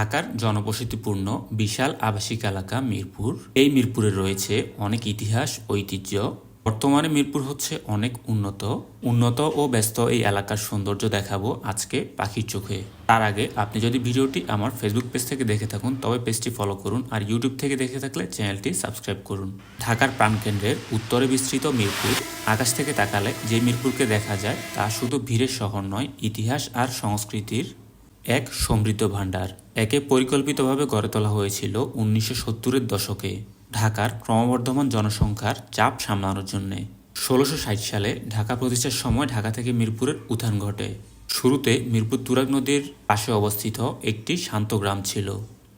ঢাকার জনবসতিপূর্ণ বিশাল আবাসিক এলাকা মিরপুর। এই মিরপুরে রয়েছে অনেক ইতিহাস, ঐতিহ্য। বর্তমানে মিরপুর হচ্ছে অনেক উন্নত। উন্নত ও ব্যস্ত এই এলাকার সৌন্দর্য দেখাবো আজকে পাখির চোখে। তার আগে আপনি যদি ভিডিওটি আমার ফেসবুক পেজ থেকে দেখে থাকুন, তবে পেজটি ফলো করুন আর ইউটিউব থেকে দেখে থাকলে চ্যানেলটি সাবস্ক্রাইব করুন। ঢাকার প্রাণকেন্দ্রের উত্তরে বিস্তৃত মিরপুর। আকাশ থেকে তাকালে যে মিরপুরকে দেখা যায়, তা শুধু ভিড়ের শহর নয়, ইতিহাস আর সংস্কৃতির এক সমৃদ্ধ ভাণ্ডার, একে পরিকল্পিতভাবে গড়ে তোলা হয়েছিল উনিশশো সত্তরের দশকে ঢাকার ক্রমবর্ধমান জনসংখ্যার চাপ সামলানোর জন্য। ষোলোশো ষাট সালে ঢাকা প্রতিষ্ঠার সময় ঢাকা থেকে মিরপুরের উত্থান ঘটে। শুরুতে মিরপুর তুরাগ নদীর পাশে অবস্থিত একটি শান্ত গ্রাম ছিল।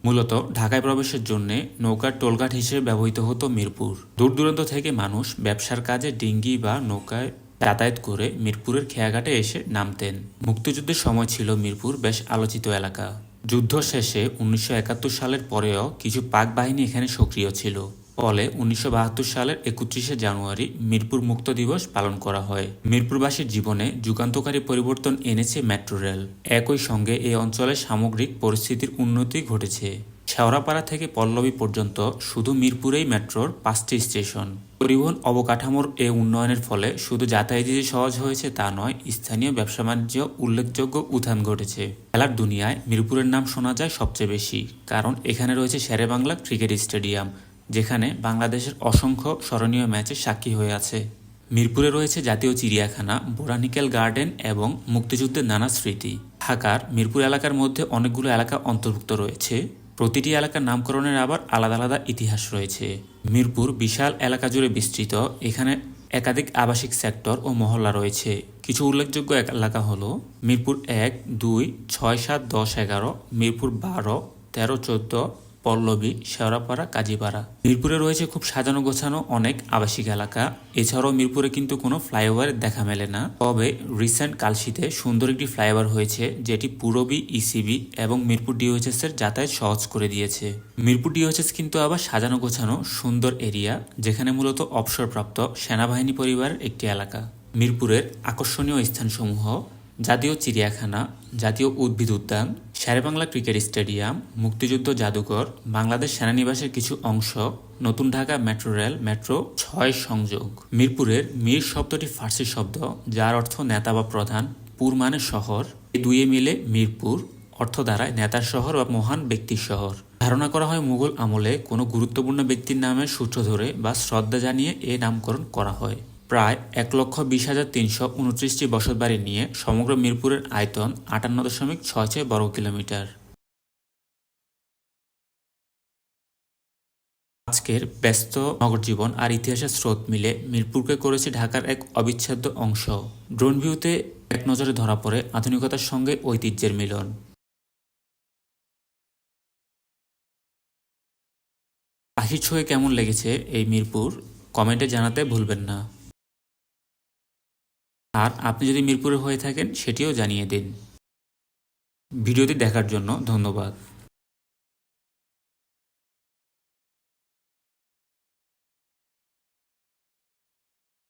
মূলত ঢাকায় প্রবেশের জন্য নৌকার টোলঘাট হিসেবে ব্যবহৃত হতো মিরপুর। দূর দূরান্ত থেকে মানুষ ব্যবসার কাজে ডিঙ্গি বা নৌকায় যাতায়াত করে মিরপুরের খেয়াঘাটে এসে নামতেন। মুক্তিযুদ্ধের সময় ছিল মিরপুর বেশ আলোচিত এলাকা। যুদ্ধ শেষে উনিশশো একাত্তর সালের পরেও কিছু পাক বাহিনী এখানে সক্রিয় ছিল। ফলে উনিশশো বাহাত্তর সালের একত্রিশে জানুয়ারি মিরপুর মুক্ত দিবস পালন করা হয়। মিরপুরবাসীর জীবনে যুগান্তকারী পরিবর্তন এনেছে মেট্রো রেল। একই সঙ্গে এই অঞ্চলের সামগ্রিক পরিস্থিতির উন্নতি ঘটেছে। শেওড়াপাড়া থেকে পল্লবী পর্যন্ত শুধু মিরপুরেই মেট্রোর পাঁচটি স্টেশন। পরিবহন অবকাঠামোর এ উন্নয়নের ফলে শুধু যাতায়াতে যে সহজ হয়েছে তা নয়, স্থানীয় ব্যবসা বাণিজ্য উল্লেখযোগ্য উত্থান ঘটেছে। খেলার দুনিয়ায় মিরপুরের নাম শোনা যায় সবচেয়ে বেশি, কারণ এখানে রয়েছে শেরেবাংলা ক্রিকেট স্টেডিয়াম, যেখানে বাংলাদেশের অসংখ্য স্মরণীয় ম্যাচে সাক্ষী হয়ে আছে। মিরপুরে রয়েছে জাতীয় চিড়িয়াখানা, বোটানিক্যাল গার্ডেন এবং মুক্তিযুদ্ধের নানা স্মৃতি। ঢাকার মিরপুর এলাকার মধ্যে অনেকগুলো এলাকা অন্তর্ভুক্ত রয়েছে। প্রতিটি এলাকার নামকরণের আবার আলাদা আলাদা ইতিহাস রয়েছে। মিরপুর বিশাল এলাকা জুড়ে বিস্তৃত, এখানে একাধিক আবাসিক সেক্টর ও মহল্লা রয়েছে। কিছু উল্লেখযোগ্য এলাকা হলো মিরপুর এক দুই ছয় সাত দশ এগারো, মিরপুর বারো তেরো চোদ্দ পল্লবী, শেওড়াপাড়া, কাজীপাড়া। মিরপুরে রয়েছে খুব সাজানো গোছানো অনেক আবাসিক এলাকা। এছাড়াও মিরপুরে কিন্তু কোনো ফ্লাইওভারের দেখা মেলে না। তবে রিসেন্ট কালশিতে সুন্দর একটি ফ্লাইওভার হয়েছে, যেটি পুরবী ইসিবি এবং মিরপুর ডিওএইচএস এর যাতায়াত সহজ করে দিয়েছে। মিরপুর ডিওএইচএস কিন্তু আবার সাজানো গোছানো সুন্দর এরিয়া, যেখানে মূলত অবসরপ্রাপ্ত সেনাবাহিনী পরিবারের একটি এলাকা। মিরপুরের আকর্ষণীয় স্থানসমূহ জাতীয় চিড়িয়াখানা, জাতীয় উদ্ভিদ উদ্যান, শেরেবাংলা ক্রিকেট স্টেডিয়াম, মুক্তিযুদ্ধ জাদুঘর, বাংলাদেশ সেনানিবাসের কিছু অংশ, নতুন ঢাকা মেট্রো রেল মেট্রো ছয় সংযোগ। মিরপুরের মীর শব্দটি ফার্সি শব্দ, যার অর্থ নেতা বা প্রধান, পুর মানে শহর। দুইয়ে মিলে মিরপুর অর্থ দ্বারায় নেতার শহর বা মহান ব্যক্তির শহর। ধারণা করা হয় মুঘল আমলে কোনো গুরুত্বপূর্ণ ব্যক্তির নামের সূত্র ধরে বা শ্রদ্ধা জানিয়ে এ নামকরণ করা হয়। প্রায় এক লক্ষ বিশ হাজার তিনশো উনত্রিশটি বসতবাড়ি নিয়ে সমগ্র মিরপুরের আয়তন আটান্ন দশমিক ছয় ছয় বর্গ কিলোমিটার। আজকের ব্যস্ত নগর জীবন আর ইতিহাসের স্রোত মিলে মিরপুরকে করেছে ঢাকার এক অবিচ্ছেদ্য অংশ। ড্রোন ভিউতে এক নজরে ধরা পড়ে আধুনিকতার সঙ্গে ঐতিহ্যের মিলন। পাখির ছয়ে কেমন লেগেছে এই মিরপুর? কমেন্টে জানাতে ভুলবেন না। আর আপনি যদি মিরপুরে হয়ে থাকেন সেটিও জানিয়ে দিন। ভিডিওটি দেখার জন্য ধন্যবাদ।